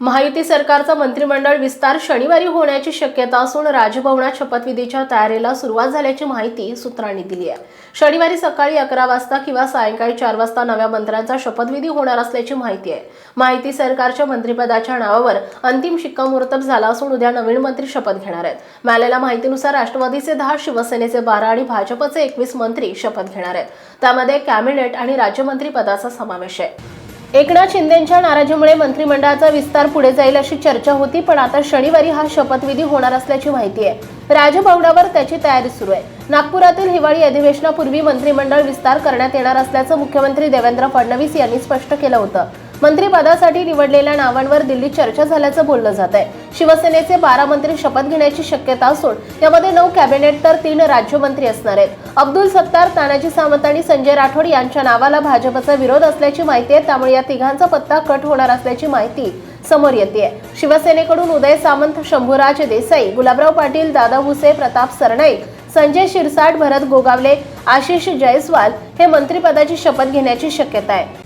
महायुती सरकारचा मंत्रिमंडळ विस्तार शनिवारी होण्याची शक्यता असून राजभवनात शपथविधीच्या तयारीला सुरुवात झाल्याची माहिती सूत्रांनी दिली आहे. शनिवारी सकाळी अकरा वाजता किंवा सायंकाळी चार वाजता नव्या मंत्र्यांचा शपथविधी होणार असल्याची माहिती आहे. माहिती सरकारच्या मंत्रिपदाच्या नावावर अंतिम शिक्कामोर्तब झाला असून उद्या नवीन मंत्री शपथ घेणार आहेत. मिळालेल्या माहितीनुसार राष्ट्रवादीचे दहा शिवसेनेचे बारा आणि भाजपचे एकवीस मंत्री शपथ घेणार आहेत. त्यामध्ये कॅबिनेट आणि राज्यमंत्री पदाचा समावेश आहे. एकनाथ शिंदेच्या नाराजीमुळे मंत्रिमंडळाचा विस्तार पुढे जाईल अशी चर्चा होती पण आता शनिवारी हा शपथविधी होणार असल्याची माहिती आहे. राजभवनावर त्याची तयारी सुरू आहे. नागपुरातील हिवाळी अधिवेशनापूर्वी मंत्रिमंडळ विस्तार करण्यात येणार असल्याचं मुख्यमंत्री देवेंद्र फडणवीस यांनी स्पष्ट केलं होतं. मंत्रिपदासाठी निवडलेल्या नावांवर दिल्लीत चर्चा झाल्याचं बोललं जात आहे. शिवसेनेचे बारा मंत्री शपथ घेण्याची शक्यता असून यामध्ये नऊ कॅबिनेट तर तीन राज्यमंत्री असणार आहेत. अब्दुल सत्तार तानाजी सावंत आणि संजय राठोड यांच्या नावाला भाजपचा विरोध असल्याची माहिती आहे. त्यामुळे या तिघांचा पत्ता कट होणार असल्याची माहिती समोर येते शिवसेनेकडून उदय सामंत शंभूराज देसाई गुलाबराव पाटील दादा भुसे प्रताप सरनाईक संजय शिरसाट भरत गोगावले आशिष जयस्वाल हे मंत्रिपदाची शपथ घेण्याची शक्यता आहे.